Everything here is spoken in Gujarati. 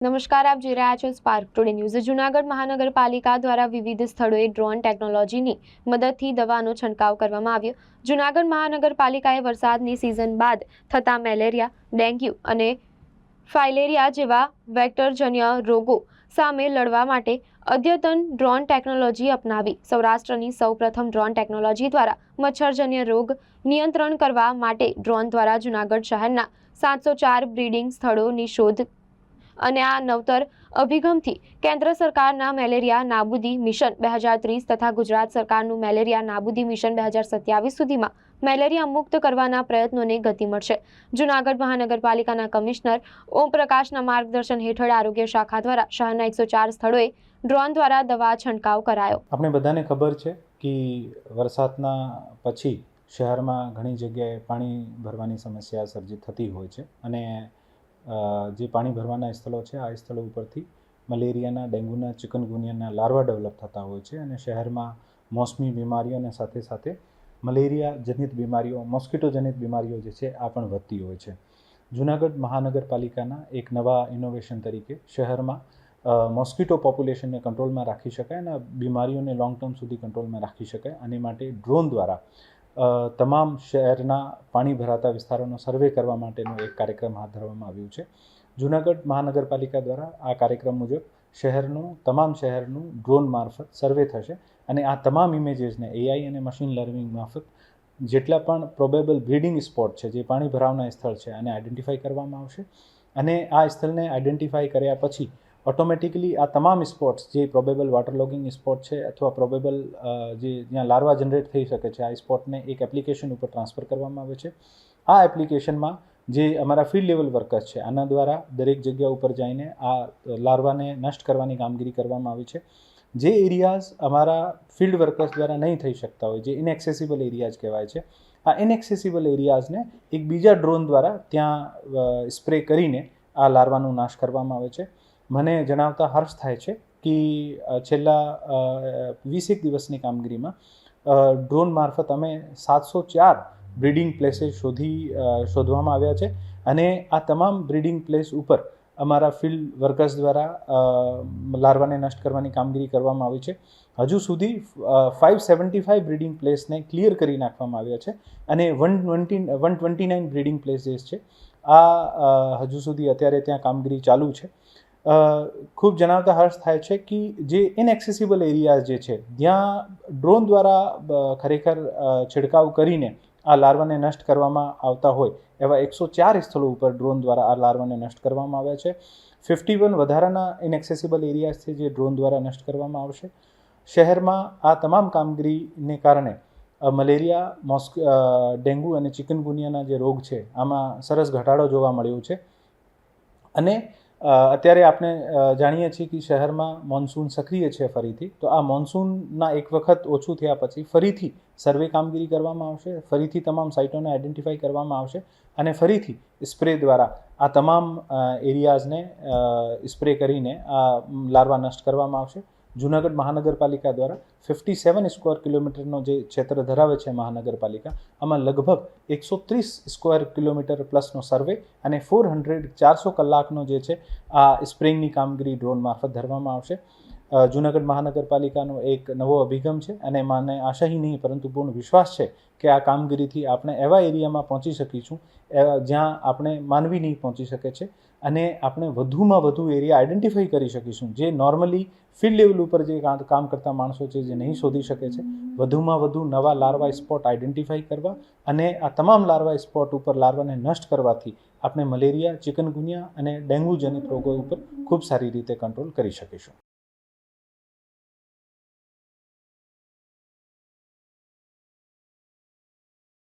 નમસ્કાર, આપ જોઈ રહ્યા છો સ્પાર્ક ટુડે ન્યૂઝ જૂનાગઢ મહાનગરપાલિકા દ્વારા વિવિધ સ્થળોએ ડ્રોન ટેકનોલોજીની મદદથી દવાનો છંટકાવ કરવામાં આવ્યો. જૂનાગઢ મહાનગરપાલિકાએ વરસાદની સિઝન બાદ થતા મેલેરિયા, ડેન્ગ્યુ અને ફાઇલેરિયા જેવા વેક્ટરજન્ય રોગો સામે લડવા માટે અદ્યતન ડ્રોન ટેકનોલોજી અપનાવી. સૌરાષ્ટ્રની સૌપ્રથમ ડ્રોન ટેકનોલોજી દ્વારા મચ્છરજન્ય રોગ નિયંત્રણ કરવા માટે ડ્રોન દ્વારા જૂનાગઢ શહેરના સાતસો ચાર બ્રીડિંગ સ્થળોની શોધ અને આ નવતર અભિગમથી કેન્દ્ર સરકારના મેલેરિયા નાબૂદી મિશન બે હજાર ત્રીસ તથા ગુજરાત સરકારનું મેલેરિયા નાબૂદી મિશન બે હજાર સત્યાવીસ સુધીમાં મેલેરિયા મુક્ત કરવાના પ્રયત્નોને ગતિ મળશે. જૂનાગઢ મહાનગરપાલિકાના કમિશનર ઓમ પ્રકાશના માર્ગદર્શન હેઠળ આરોગ્ય શાખા દ્વારા શહેરના એકસો ચાર સ્થળોએ ડ્રોન દ્વારા દવા છંટકાવ કરાયો. આપણે બધાને ખબર છે કે વરસાદના પછી શહેરમાં ઘણી જગ્યાએ પાણી ભરવાની સમસ્યા સર્જિત થતી હોય છે અને જે પાણી ભરવાના સ્થળો છે, આ સ્થળો ઉપરથી મલેરિયાના, ડેન્ગ્યુના, ચિકનગુનિયાના લાર્વા ડેવલપ થતા હોય છે અને શહેરમાં મોસમી બીમારીઓને સાથે સાથે મલેરિયા જનિત બીમારીઓ મોસ્કિટોજનિત બીમારીઓ જે છે, આ પણ વધતી હોય છે. જુનાગઢ મહાનગરપાલિકાના એક નવા ઇનોવેશન તરીકે શહેરમાં મોસ્કિટો પોપ્યુલેશનને કંટ્રોલમાં રાખી શકાય અને બીમારીઓને લોંગ ટર્મ સુધી કંટ્રોલમાં રાખી શકાય. આની માટે ડ્રોન દ્વારા તમામ શહેરના પાણી ભરાતા વિસ્તારોનો સર્વે કરવા માટેનો એક કાર્યક્રમ હાથ ધરવામાં આવ્યું છે. જૂનાગઢ મહાનગરપાલિકા દ્વારા આ કાર્યક્રમ મુજબ શહેરનું, તમામ શહેરનું ડ્રોન મારફત સર્વે થશે અને આ તમામ ઇમેજીસને એઆઈ અને મશીન લર્નિંગ મારફત જેટલા પણ પ્રોબેબલ બ્રીડિંગ સ્પોટ છે, જે પાણી ભરાવના સ્થળ છે, આને આઈડેન્ટિફાઈ કરવામાં આવશે. અને આ સ્થળને આઈડેન્ટિફાઈ કર્યા પછી ઓટોમેટિકલી આ તમામ સ્પોટ્સ જે પ્રોબેબલ વોટર લોગિંગ સ્પોટ છે અથવા પ્રોબેબલ જે જ્યાં લાર્વા જનરેટ થઈ શકે છે, આ સ્પોટને એક એપ્લિકેશન ઉપર ટ્રાન્સફર કરવામાં આવે છે. આ એપ્લિકેશનમાં જે અમારા ફિલ્ડ લેવલ વર્કર્સ છે, આના દ્વારા દરેક જગ્યા ઉપર જઈને આ લાર્વાને નષ્ટ કરવાની કામગીરી કરવામાં આવી છે. જે એરિયાઝ અમારા ફિલ્ડ વર્કર્સ દ્વારા નહીં થઈ શકતા હોય, જે ઇનએક્સેસિબલ એરિયાઝ કહેવાય છે, આ ઇનએક્સેસિબલ એરિયાઝને એક બીજા ડ્રોન દ્વારા ત્યાં સ્પ્રે કરીને આ લાર્વાનો નાશ કરવામાં આવે છે. મને જણાવતા હર્ષ થાય છે કે છેલ્લા વીસેક દિવસની કામગીરીમાં ડ્રોન મારફત અમે સાતસો ચાર બ્રીડિંગ પ્લેસીસ શોધી શોધવામાં આવ્યા છે. અને આ તમામ બ્રીડિંગ પ્લેસ ઉપર અમારા ફિલ્ડ વર્કર્સ દ્વારા લાર્વાને નષ્ટ કરવાની કામગીરી કરવામાં આવી છે. હજુ સુધી ફાઇવ સેવન્ટી ફાઇવ બ્રીડિંગ પ્લેસને ક્લિયર કરી નાખવામાં આવ્યા છે અને one twenty one twenty nine breeding places છે. આ હજુ સુધી અત્યારે ત્યાં કામગીરી ચાલુ છે. ખૂબ જણાવતા હર્ષ થાય છે કે જે ઇનએક્સેસિબલ એરિયાઝ જે છે જ્યાં ડ્રોન દ્વારા ખરેખર છિડકાવ કરીને આ લાર્વાને નષ્ટ કરવામાં આવતા હોય, એવા એકસો ચાર સ્થળો ઉપર ડ્રોન દ્વારા આ લાર્વાને નષ્ટ કરવામાં આવ્યા છે. ફિફ્ટી વન વધારાના ઇનએક્સેસિબલ એરિયાઝ છે જે ડ્રોન દ્વારા નષ્ટ કરવામાં આવશે. શહેરમાં આ તમામ કામગીરીને કારણે મલેરિયા, મોસ્ક ડેન્ગુ અને ચિકનગુનિયાના જે રોગ છે, આમાં સરસ ઘટાડો જોવા મળ્યો છે. અને અત્યારે આપણે જાણીએ છીએ કે શહેરમાં મોન્સૂન સક્રિય છે ફરીથી. તો આ મોન્સૂનના એક વખત ઓછું થયા પછી ફરીથી સર્વે કામગીરી કરવામાં આવશે, ફરીથી તમામ સાઇટોને આઈડેન્ટિફાઈ કરવામાં આવશે અને ફરીથી સ્પ્રે દ્વારા આ તમામ એરિયાઝને સ્પ્રે કરીને આ લાર્વા નષ્ટ કરવામાં આવશે. જૂનાગઢ મહાનગરપાલિકા દ્વારા ફિફ્ટી સેવન સ્ક્વેર કિલોમીટરનો જે ક્ષેત્ર ધરાવે છે મહાનગરપાલિકા, આમાં લગભગ એકસો ત્રીસ સ્ક્વેર કિલોમીટર પ્લસનો સર્વે અને ફોર હંડ્રેડ ચારસો કલાકનો જે છે આ સ્પ્રિંગની કામગીરી ડ્રોન મારફત ધરવામાં આવશે. જૂનાગઢ મહાનગરપાલિકાનો એક નવો અભિગમ છે અને મને આશાહી નહીં, પરંતુ પૂર્ણ વિશ્વાસ છે કે આ કામગીરીથી આપણે એવા એરિયામાં પહોંચી શકીશું જ્યાં આપણે માનવી નહીં પહોંચી શકે છે અને આપણે વધુમાં વધુ એરિયા આઈડેન્ટિફાઈ કરી શકીશું, જે નોર્મલી ફિલ્ડ લેવલ ઉપર જે કામ કરતા માણસો છે જે નહીં શોધી શકે છે. વધુમાં વધુ નવા લાર્વા સ્પોટ આઈડેન્ટિફાઈ કરવા અને આ તમામ લાર્વા સ્પોટ ઉપર લાર્વાને નષ્ટ કરવાથી આપણે મલેરિયા, ચિકનગુનિયા અને ડેન્ગ્યુ જનિત રોગો ઉપર ખૂબ સારી રીતે કંટ્રોલ કરી શકીશું.